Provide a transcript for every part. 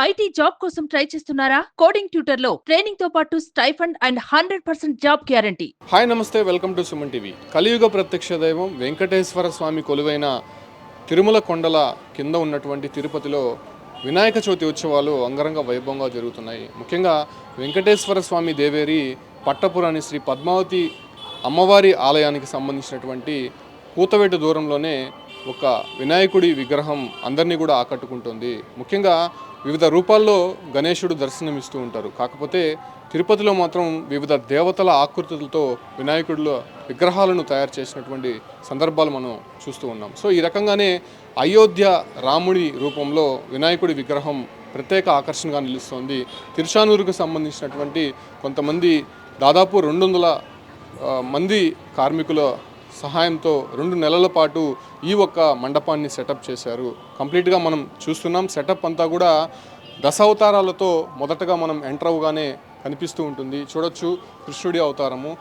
IT job కోసం try చేస్తున్నారా? Coding ట్యూటర్లో ట్రైనింగ్తో పాటు stipend and hundred percent job guarantee. Hi నమస్తే. Welcome to Suman TV. కలియుగ ప్రత్యక్ష దైవం వెంకటేశ్వర స్వామి కొలువైన తిరుమల కొండల కింద ఉన్నటువంటి తిరుపతిలో వినాయక చవితి ఉత్సవాలు అంగరంగ వైభవంగా జరుగుతున్నాయి. ముఖ్యంగా వెంకటేశ్వర స్వామి దేవేరి పట్టపురాణి శ్రీ పద్మావతి అమ్మవారి ఆలయానికి సంబంధించినటువంటి కూతవేటు దూరంలోనే ఒక వినాయకుడి విగ్రహం అందరినీ కూడా ఆకట్టుకుంటుంది. ముఖ్యంగా వివిధ రూపాల్లో గణేశుడు దర్శనమిస్తూ ఉంటారు. కాకపోతే తిరుపతిలో మాత్రం వివిధ దేవతల ఆకృతులతో వినాయకుడిలో విగ్రహాలను తయారు చేసినటువంటి సందర్భాలు మనం చూస్తూ ఉన్నాం. సో ఈ రకంగానే అయోధ్య రాముడి రూపంలో వినాయకుడి విగ్రహం ప్రత్యేక ఆకర్షణగా నిలుస్తోంది. తిరుచానూరుకు సంబంధించినటువంటి కొంతమంది దాదాపు రెండు వందల మంది కార్మికుల సహాయంతో రెండు నెలల పాటు ఈ ఒక్క మండపాన్ని సెటప్ చేశారు. కంప్లీట్గా మనం చూస్తున్నాం. సెటప్ అంతా కూడా దశావతారాలతో మొదటగా మనం ఎంటర్ అవగానే కనిపిస్తూ ఉంటుంది. చూడొచ్చు కృష్ణుడి అవతారము.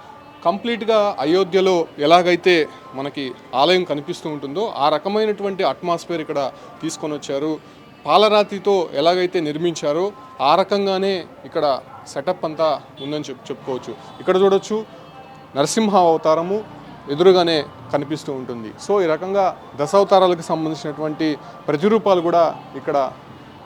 కంప్లీట్గా అయోధ్యలో ఎలాగైతే మనకి ఆలయం కనిపిస్తూ ఉంటుందో ఆ రకమైనటువంటి అట్మాస్ఫియర్ ఇక్కడ తీసుకొని వచ్చారు. పాలరాతితో ఎలాగైతే నిర్మించారో ఆ రకంగానే ఇక్కడ సెటప్ అంతా ఉందని చెప్ చెప్పుకోవచ్చు. ఇక్కడ చూడొచ్చు నరసింహ అవతారము. ఎదురుగానే కనిపిస్తూ ఉంటుంది. సో ఈ రకంగా దశావతారాలకు సంబంధించినటువంటి ప్రతిరూపాలు కూడా ఇక్కడ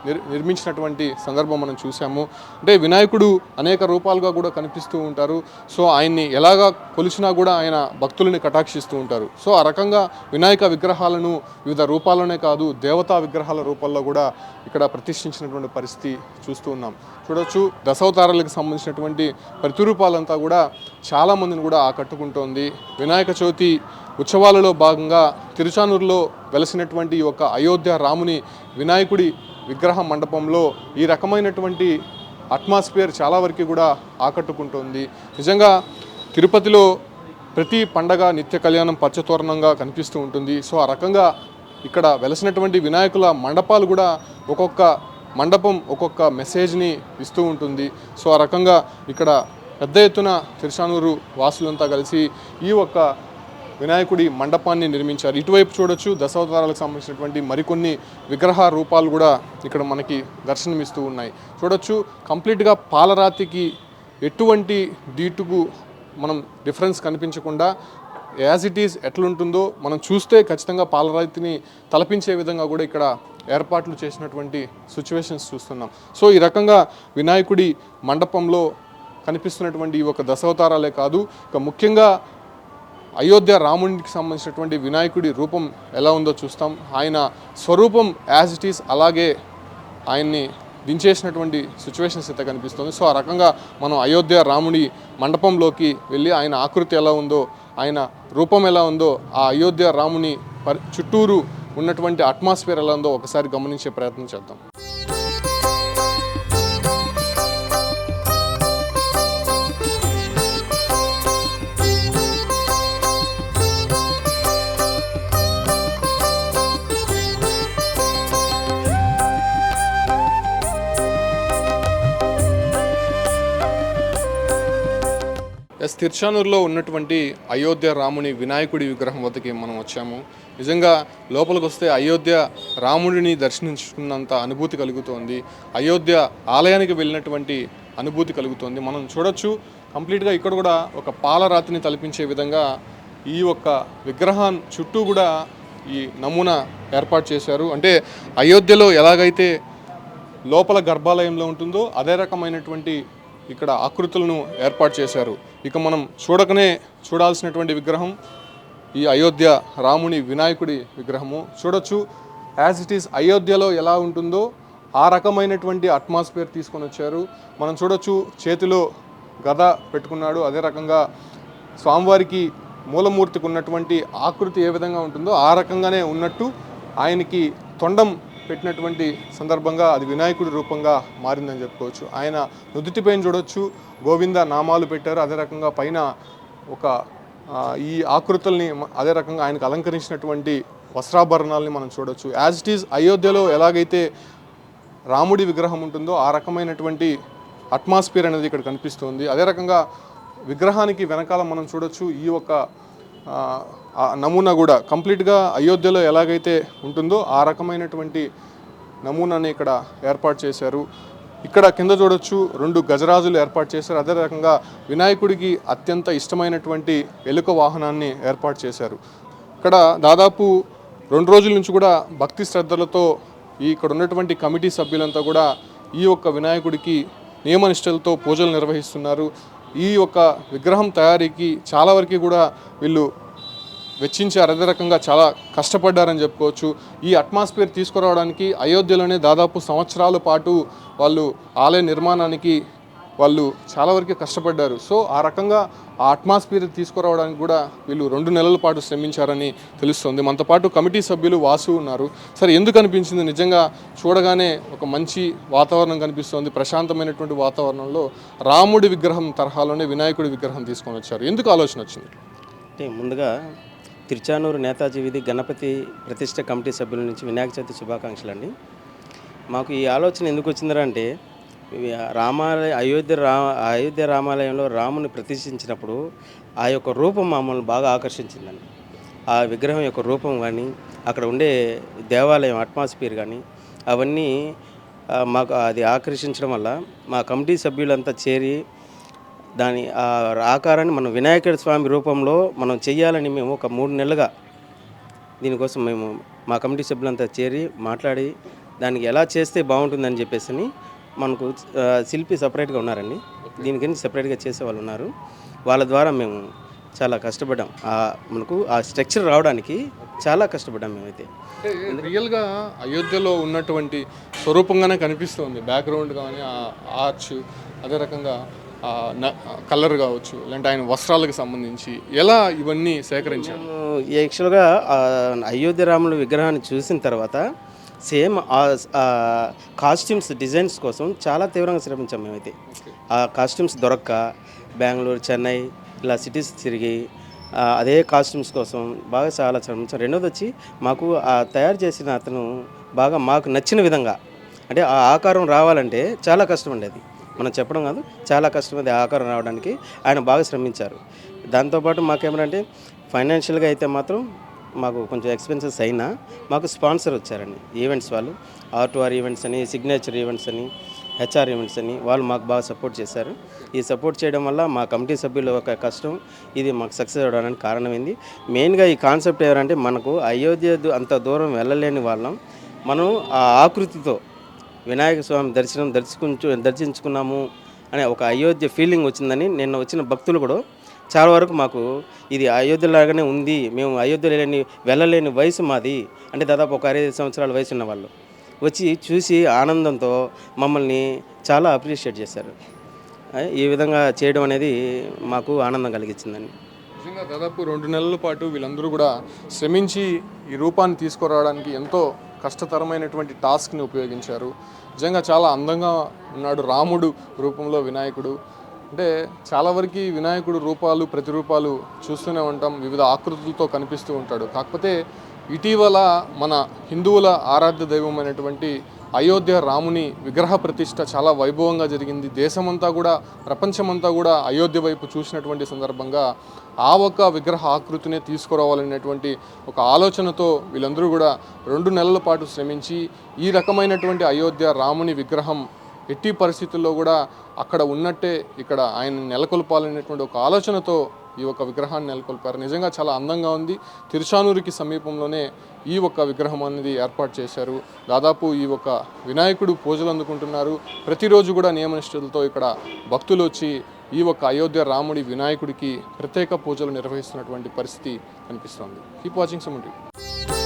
నిర్మించినటువంటి సందర్భం మనం చూసాము అంటే వినాయకుడు అనేక రూపాలుగా కూడా కనిపిస్తూ ఉంటారు. సో ఆయన్ని ఎలాగా కొలిచినా కూడా ఆయన భక్తులని కటాక్షిస్తూ ఉంటారు. సో ఆ రకంగా వినాయక విగ్రహాలను వివిధ రూపాల్లోనే కాదు దేవతా విగ్రహాల రూపాల్లో కూడా ఇక్కడ ప్రతిష్ఠించినటువంటి పరిస్థితి చూస్తూ ఉన్నాం. చూడొచ్చు దశావతారాలకు సంబంధించినటువంటి ప్రతిరూపాలంతా కూడా చాలామందిని కూడా ఆకట్టుకుంటోంది. వినాయక చవితి ఉత్సవాలలో భాగంగా తిరుచానూరులో వెలసినటువంటి ఈ యొక్క అయోధ్య రాముని వినాయకుడి విగ్రహ మండపంలో ఈ రకమైనటువంటి అట్మాస్ఫియర్ చాలా వరకు కూడా ఆకట్టుకుంటోంది. నిజంగా తిరుపతిలో ప్రతి పండగ నిత్య కళ్యాణం పచ్చతోరణంగా కనిపిస్తూ ఉంటుంది. సో ఆ రకంగా ఇక్కడ వెలసినటువంటి వినాయకుల మండపాలు కూడా ఒక్కొక్క మండపం ఒక్కొక్క మెసేజ్ని ఇస్తూ ఉంటుంది. సో ఆ రకంగా ఇక్కడ పెద్ద ఎత్తున తిరుచానూరు వాసులంతా కలిసి ఈ ఒక్క వినాయకుడి మండపాన్ని నిర్మించారు. ఇటువైపు చూడొచ్చు దశావతారాలకు సంబంధించినటువంటి మరికొన్ని విగ్రహ రూపాలు కూడా ఇక్కడ మనకి దర్శనమిస్తూ ఉన్నాయి. చూడొచ్చు కంప్లీట్గా పాలరాతికి ఎటువంటి దీటుకు మనం డిఫరెన్స్ కనిపించకుండా యాజ్ ఇట్ ఈజ్ ఎట్లుంటుందో మనం చూస్తే ఖచ్చితంగా పాలరాతిని తలపించే విధంగా కూడా ఇక్కడ ఏర్పాట్లు చేసినటువంటి సిచ్యువేషన్స్ చూస్తున్నాం. సో ఈ రకంగా వినాయకుడి మండపంలో కనిపిస్తున్నటువంటి ఈ ఒక దశావతారాలే కాదు ఇక ముఖ్యంగా అయోధ్య రామునికి సంబంధించినటువంటి వినాయకుడి రూపం ఎలా ఉందో చూస్తాం. ఆయన స్వరూపం యాజ్ ఇట్ ఈస్ అలాగే ఆయన్ని దించేసినటువంటి సిచ్యువేషన్స్ అయితే కనిపిస్తుంది. సో ఆ రకంగా మనం అయోధ్య రాముడి మండపంలోకి వెళ్ళి ఆయన ఆకృతి ఎలా ఉందో ఆయన రూపం ఎలా ఉందో ఆ అయోధ్య రాముని పరి చుట్టూరు ఉన్నటువంటి అట్మాస్ఫియర్ ఎలా ఉందో ఒకసారి గమనించే ప్రయత్నం చేద్దాం. తిరుచానూరులో ఉన్నటువంటి అయోధ్య రాముని వినాయకుడి విగ్రహం వద్దకి మనం వచ్చాము. నిజంగా లోపలికి వస్తే అయోధ్య రాముడిని దర్శించుకున్నంత అనుభూతి కలుగుతోంది. అయోధ్య ఆలయానికి వెళ్ళినటువంటి అనుభూతి కలుగుతోంది. మనం చూడొచ్చు కంప్లీట్గా ఇక్కడ కూడా ఒక పాలరాతిని తలపించే విధంగా ఈ ఒక్క విగ్రహం చుట్టూ కూడా ఈ నమూనా ఏర్పాటు చేశారు. అంటే అయోధ్యలో ఎలాగైతే లోపల గర్భాలయంలో ఉంటుందో అదే రకమైనటువంటి ఇక్కడ ఆకృతులను ఏర్పాటు చేశారు. ఇక మనం చూడకనే చూడాల్సినటువంటి విగ్రహం ఈ అయోధ్య రాముని వినాయకుడి విగ్రహము. చూడొచ్చు యాజ్ ఇట్ ఈస్ అయోధ్యలో ఎలా ఉంటుందో ఆ రకమైనటువంటి అట్మాస్ఫియర్ తీసుకొని వచ్చారు. మనం చూడొచ్చు చేతిలో గద పెట్టుకున్నాడు. అదే రకంగా స్వామివారికి మూలమూర్తికి ఉన్నటువంటి ఆకృతి ఏ విధంగా ఉంటుందో ఆ రకంగానే ఉన్నట్టు ఆయనకి తొండం పెట్టినటువంటి సందర్భంగా అది వినాయకుడి రూపంగా మారిందని చెప్పుకోవచ్చు. ఆయన నుదుటిపైన చూడొచ్చు గోవింద నామాలు పెట్టారు అదే రకంగా పైన ఒక ఈ ఆకృతుల్ని అదే రకంగా ఆయనకు అలంకరించినటువంటి వస్త్రాభరణాలని మనం చూడొచ్చు. యాజ్ ఇట్ ఈజ్ అయోధ్యలో ఎలాగైతే రాముడి విగ్రహం ఉంటుందో ఆ రకమైనటువంటి అట్మాస్ఫియర్ అనేది ఇక్కడ కనిపిస్తుంది. అదే రకంగా విగ్రహానికి వెనకాల మనం చూడొచ్చు ఈ యొక్క నమూనా కూడా కంప్లీట్గా అయోధ్యలో ఎలాగైతే ఉంటుందో ఆ రకమైనటువంటి నమూనాని ఇక్కడ ఏర్పాటు చేశారు. ఇక్కడ కింద చూడొచ్చు రెండు గజరాజులు ఏర్పాటు చేశారు. అదే రకంగా వినాయకుడికి అత్యంత ఇష్టమైనటువంటి ఎలుక వాహనాన్ని ఏర్పాటు చేశారు. ఇక్కడ దాదాపు రెండు రోజుల నుంచి కూడా భక్తి శ్రద్ధలతో ఇక్కడ ఉన్నటువంటి కమిటీ సభ్యులంతా కూడా ఈ యొక్క వినాయకుడికి నియమనిష్టలతో పూజలు నిర్వహిస్తున్నారు. ఈ యొక్క విగ్రహం తయారీకి చాలా వరకు కూడా వీళ్ళు వెచ్చించారు అదే రకంగా చాలా కష్టపడ్డారని చెప్పుకోవచ్చు. ఈ అట్మాస్ఫియర్ తీసుకురావడానికి అయోధ్యలోనే దాదాపు సంవత్సరాల పాటు వాళ్ళు ఆలయ నిర్మాణానికి వాళ్ళు చాలా వరకు కష్టపడ్డారు. సో ఆ రకంగా ఆ అట్మాస్ఫియర్ తీసుకురావడానికి కూడా వీళ్ళు రెండు నెలల పాటు శ్రమించారని తెలుస్తుంది. మనతో పాటు కమిటీ సభ్యులు వాసు ఉన్నారు. సరే ఎందుకు అనిపించింది? నిజంగా చూడగానే ఒక మంచి వాతావరణం కనిపిస్తోంది. ప్రశాంతమైనటువంటి వాతావరణంలో రాముడి విగ్రహం తరహాలోనే వినాయకుడి విగ్రహం తీసుకొని వచ్చారు. ఎందుకు ఆలోచన వచ్చింది? అంటే ముందుగా తిరుచానూరు నేతాజీ విధి గణపతి ప్రతిష్ట కమిటీ సభ్యుల నుంచి వినాయక చవితి శుభాకాంక్షలు అండి మాకు ఈ ఆలోచన ఎందుకు వచ్చిందంటే అంటే రామాలయ అయోధ్య రా అయోధ్య రామాలయంలో రాముని ప్రతిష్ఠించినప్పుడు ఆ యొక్క రూపం మమ్మల్ని బాగా ఆకర్షించిందండి. ఆ విగ్రహం యొక్క రూపం కానీ అక్కడ ఉండే దేవాలయం అట్మాస్ఫియర్ కానీ అవన్నీ మాకు అది ఆకర్షించడం వల్ల మా కమిటీ సభ్యులంతా చేరి దాని ఆ ఆకారాన్ని మనం వినాయకుడి స్వామి రూపంలో మనం చెయ్యాలని మేము ఒక మూడు నెలలుగా దీనికోసం మేము మా కమిటీ సభ్యులంతా చేరి మాట్లాడి దానికి ఎలా చేస్తే బాగుంటుందని చెప్పేసి మనకు శిల్పి సపరేట్గా ఉన్నారండి. దీనికని సపరేట్గా చేసే వాళ్ళు ఉన్నారు. వాళ్ళ ద్వారా మేము చాలా కష్టపడ్డాం. ఆ మనకు ఆ స్ట్రక్చర్ రావడానికి చాలా కష్టపడ్డాం మేమైతే. రియల్గా అయోధ్యలో ఉన్నటువంటి స్వరూపంగానే కనిపిస్తుంది. బ్యాక్గ్రౌండ్ కానీ ఆ ఆర్చ్ అదే రకంగా కలర్ కావచ్చు లేదంటే ఆయన వస్త్రాలకు సంబంధించి ఎలా ఇవన్నీ సేకరించారు? యాక్చువల్గా అయోధ్య రాముల విగ్రహాన్ని చూసిన తర్వాత సేమ్ ఆ కాస్ట్యూమ్స్ డిజైన్స్ కోసం చాలా తీవ్రంగా శ్రమించాం మేమైతే. ఆ కాస్ట్యూమ్స్ దొరక్క బెంగళూరు చెన్నై ఇలా సిటీస్ తిరిగి అదే కాస్ట్యూమ్స్ కోసం బాగా చాలా శ్రమించాం. రెండోది వచ్చి మాకు ఆ తయారు చేసిన అతను బాగా మాకు నచ్చిన విధంగా అంటే ఆ ఆకారం రావాలంటే చాలా కష్టం అండి అది. మనం చెప్పడం కాదు చాలా కష్టం అది ఆకారం రావడానికి. ఆయన బాగా శ్రమించారు. దాంతోపాటు మాకేమంటే ఫైనాన్షియల్గా అయితే మాత్రం మాకు కొంచెం ఎక్స్పెన్సెస్ అయినా మాకు స్పాన్సర్ వచ్చారండి. ఈవెంట్స్ వాళ్ళు ఆర్ టు ఆర్ ఈవెంట్స్ అని సిగ్నేచర్ ఈవెంట్స్ అని హెచ్ఆర్ ఈవెంట్స్ అని వాళ్ళు మాకు బాగా సపోర్ట్ చేశారు. ఈ సపోర్ట్ చేయడం వల్ల మా కమిటీ సభ్యుల ఒక కష్టం ఇది మాకు సక్సెస్ అవ్వడానికి కారణమైంది. మెయిన్గా ఈ కాన్సెప్ట్ ఎవరంటే మనకు అయోధ్య అంత దూరం వెళ్ళలేని వాళ్ళం. మనం ఆ ఆకృతితో వినాయక స్వామి దర్శనం దర్శించు దర్శించుకున్నాము అనే ఒక అయోధ్య ఫీలింగ్ వచ్చిందని నిన్న వచ్చిన భక్తులు కూడా చాలా వరకు మాకు ఇది అయోధ్యలాగానే ఉంది మేము అయోధ్య లేని వెళ్ళలేని వయసు మాది అంటే దాదాపు ఒక అరవై సంవత్సరాల వయసు ఉన్న వాళ్ళు. వచ్చి చూసి ఆనందంతో మమ్మల్ని చాలా అప్రిషియేట్ చేశారు. ఈ విధంగా చేయడం అనేది మాకు ఆనందం కలిగించిందండి నిజంగా దాదాపు రెండు నెలల పాటు వీళ్ళందరూ కూడా శ్రమించి ఈ రూపాన్ని తీసుకురావడానికి ఎంతో కష్టతరమైనటువంటి టాస్క్ని ఉపయోగించారు. నిజంగా చాలా అందంగా ఉన్నాడు రాముడు రూపంలో వినాయకుడు. అంటే చాలా వరకు వినాయకుడు రూపాలు ప్రతిరూపాలు చూస్తూనే ఉంటాం. వివిధ ఆకృతులతో కనిపిస్తూ ఉంటాడు. కాకపోతే ఇటీవల మన హిందువుల ఆరాధ్య దైవం అనేటువంటి అయోధ్య రాముని విగ్రహ ప్రతిష్ట చాలా వైభవంగా జరిగింది. దేశమంతా కూడా ప్రపంచమంతా కూడా అయోధ్య వైపు చూసినటువంటి సందర్భంగా ఆ ఒక్క విగ్రహ ఆకృతినే తీసుకురావాలనేటువంటి ఒక ఆలోచనతో వీళ్ళందరూ కూడా రెండు నెలల పాటు శ్రమించి ఈ రకమైనటువంటి అయోధ్య రాముని విగ్రహం ఎట్టి పరిస్థితుల్లో కూడా అక్కడ ఉన్నట్టే ఇక్కడ ఆయన నెలకొల్పాలనేటువంటి ఒక ఆలోచనతో ఈ ఒక విగ్రహాన్ని నెలకొల్పారు. నిజంగా చాలా అందంగా ఉంది. తిరుచానూరుకి సమీపంలోనే ఈ ఒక్క విగ్రహం అనేది ఏర్పాటు చేశారు. దాదాపు ఈ ఒక వినాయకుడు పూజలు అందుకుంటున్నారు. ప్రతిరోజు కూడా నియమనిష్ఠులతో ఇక్కడ భక్తులు వచ్చి ఈ ఒక అయోధ్య రాముడి వినాయకుడికి ప్రత్యేక పూజలు నిర్వహిస్తున్నటువంటి పరిస్థితి కనిపిస్తోంది. Keep watching సమంటి